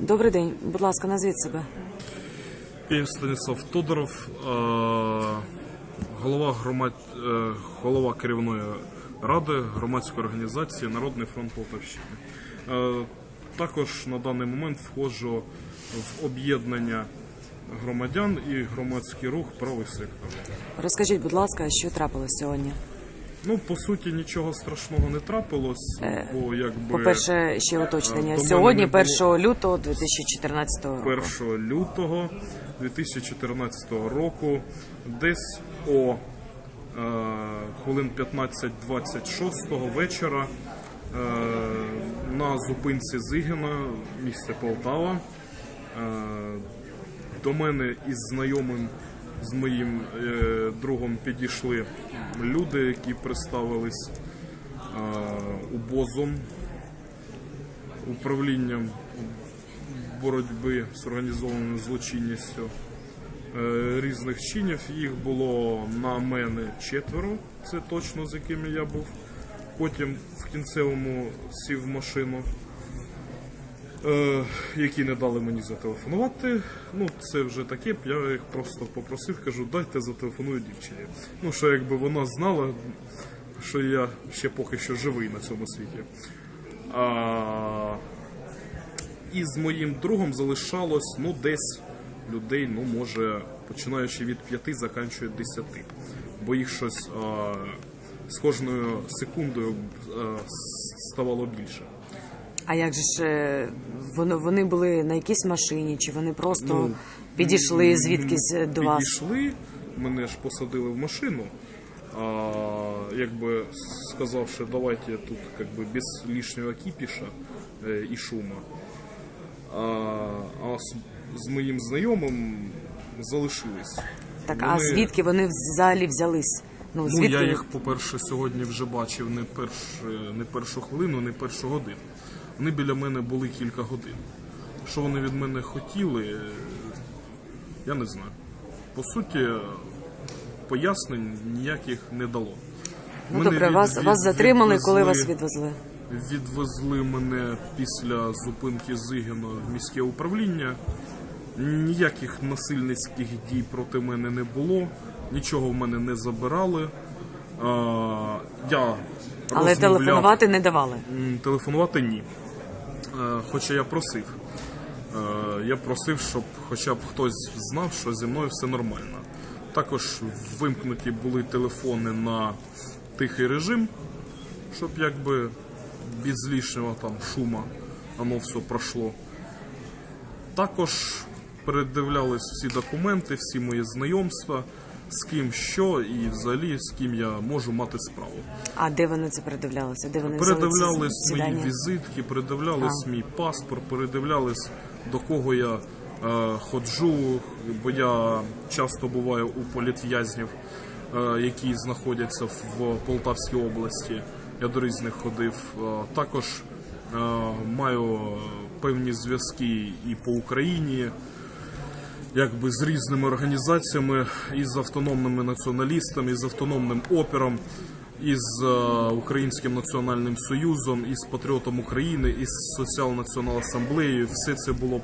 Добрий день, будь ласка, назвіть себе. Я Станіслав Тодоров, голова громад... е, голова керівної ради громадської організації Народний фронт Полтавщини. Е, Також на даний момент входжу в об'єднання громадян і громадський рух правий сектор. Розкажіть, будь ласка, що трапилось сьогодні? Ну, по суті, нічого страшного не трапилось, бо якби По-перше, ще уточнення. до мене Сьогодні, не було- 1 лютого 2014 року. 1 лютого 2014 року, десь о е, хвилин 15-26 вечора е, на зупинці Зигина, місце Полтава, е, до мене із знайомим з моїм е, другом підійшли люди, які представились е, УБОЗом, управлінням боротьби з організованою злочинністю е, різних чинів. Їх було на мене четверо, це точно з якими я був. Потім в кінцевому сів машину, які не дали мені зателефонувати. Ну, це вже таке, я їх просто попросив, кажу, дайте зателефоную дівчині. Ну, що якби вона знала, що я ще поки що живий на цьому світі. А, і з моїм другом залишалось ну десь людей, ну може починаючи від п'яти, заканчує десяти. Бо їх щось а, з кожною секундою а, ставало більше. А як же ж е, вони, вони були на якійсь машині, чи вони просто Ну, підійшли звідкись е, до вас? Підійшли, мене ж посадили в машину. А, якби сказавши, давайте тут бы без лишнього кипіша е, і шума. А, а з, з моїм знайомим залишились. Так, а звідки вони взагалі взялись? Ну, Ну, я їх, по-перше, сьогодні вже бачив не, перш, не першу хвилину, не першу годину. Вони біля мене були кілька годин. Що вони від мене хотіли, е, я не знаю. По суті, пояснень ніяких не дало. Ну Мене добре, від- вас, від- вас затримали, коли вас відвезли? Відвезли мене після зупинки Зигіно в міське управління. Ніяких насильницьких дій проти мене не було, нічого в мене не забирали. А, я Але телефонувати не давали. Телефонувати ні. Е, Хоча я просив. Е, Я просив, щоб хоча б хтось знав, що зі мною все нормально. Також вимкнуті були телефони на тихий режим, щоб якби без лишнього там шума воно все пройшло. Також передивлялись всі документи, всі мої знайомства, з ким що і взагалі з ким я можу мати справу. А де вони це передивлялися? Де вони Передивлялись мої візитки, передивлялись мій паспорт, передивлялись до кого я е, ходжу, бо я часто буваю у політв'язнів, е, які знаходяться в Полтавській області. Я до різних ходив. Е, також е, маю певні зв'язки і по Україні якби з різними організаціями, і з автономними націоналістами, і з автономним опером, і з е, Українським національним союзом, і з Патріотом України, і з Соціал-Націонал Асамблеєю. Все це було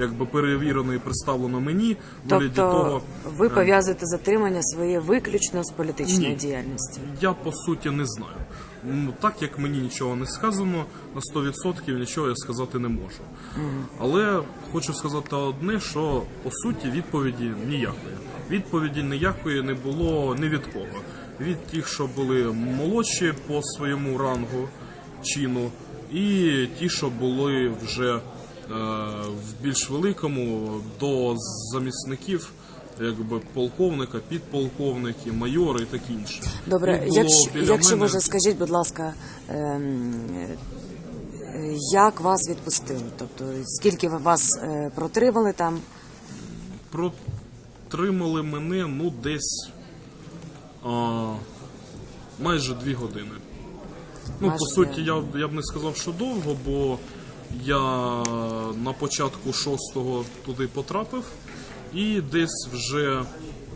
якби перевірено і представлено мені. Тобто того, ви пов'язуєте затримання своє виключно з політичною Ні. діяльністю? я по суті не знаю. Ну, так як мені нічого не сказано, на 100% нічого я сказати не можу. Але хочу сказати одне, що по суті відповіді ніякої. Відповіді ніякої не було ні від кого. Від тих, що були молодші по своєму рангу, чину, і ті, що були вже е, в більш великому до замісників. Якби полковника, підполковники, майори і таке інше. Добре, було якщо, біля якщо мене- може, скажіть, будь ласка, ем, е, як вас відпустили? Тобто, скільки ви вас е, протримали там? протримали мене ну десь а, майже дві години. Ну, Майже по суті, я, б- я б не сказав, що довго, бо я на початку шостого туди потрапив, і десь вже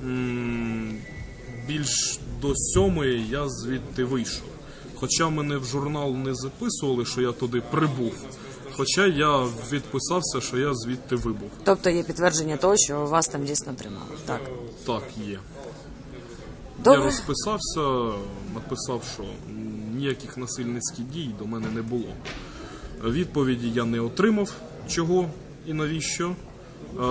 м, більш до сьомої я звідти вийшов. Хоча мене в журнал не записували, що я туди прибув. Хоча я відписався, що я звідти вибув. Тобто є підтвердження того, що вас там дійсно тримали. Так. Так, є. Я розписався, написав, що ніяких насильницьких дій до мене не було. Відповіді я не отримав, чого і навіщо. Е,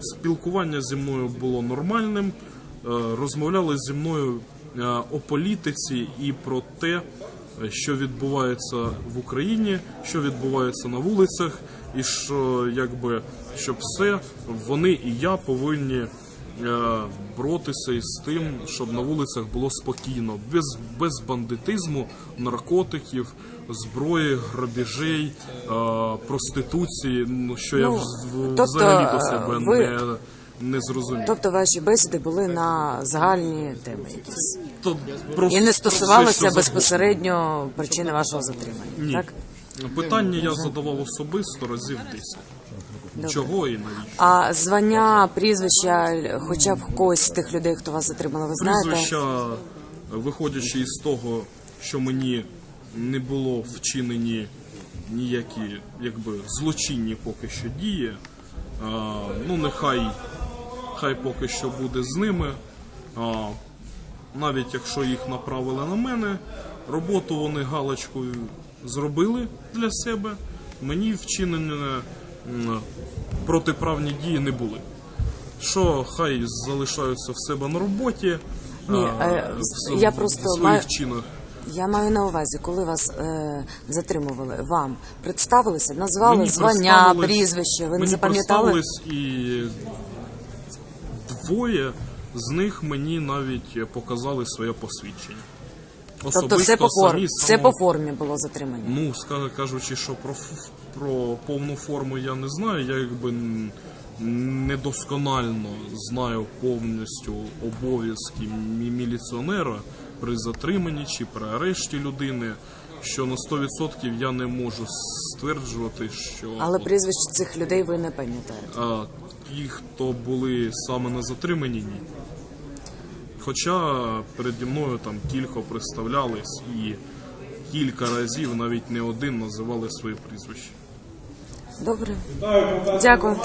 Спілкування зі мною було нормальним. Е, Розмовляли зі мною е, о політиці і про те, що відбувається в Україні, що відбувається на вулицях, і що якби щоб все вони і я повинні боротися із тим, щоб на вулицях було спокійно, без, без бандитизму, наркотиків, зброї, грабіжей, е, проституції. Ну що я Ну, тобто, взагалі до е, себе ви- не, не зрозумів. Тобто ваші бесіди були на загальні теми якісь. То І не все, стосувалося що безпосередньо причини вашого затримання. Ні. Так? Питання я задавав особисто разів 10. Чого і навіщо? А звання, прізвища, хоча б когось з тих людей, хто вас затримали, ви знаєте? Прізвища, виходячи із того, що мені не було вчинені ніякі якби злочинні поки що дії. А, ну нехай хай поки що буде з ними. А, навіть якщо їх направили на мене, роботу вони галочкою зробили для себе. Мені вчинені м, протиправні дії не були. Що хай залишаються в себе на роботі. Ні, а, е, в- я в просто своїх маю- чинах. Я маю на увазі, коли вас е, затримували, вам представилися, назвали Мені звання, прізвище. Ви не мені запам'ятали? представились і двоє з них мені навіть показали своє посвідчення. Тобто все по, самі все само- по формі було затримання. Ну, кажучи, що про, про повну форму я не знаю. Я якби недосконально знаю повністю обов'язки мі- міліціонера при затриманні чи при арешті людини. Що на 100% я не можу стверджувати, що Але прізвищ цих людей ви не пам'ятаєте. а, ті, хто були саме на затриманні, ні. Хоча переді мною там кілько представлялись і кілька разів навіть не один називали своє прізвище. Добре. Дякую.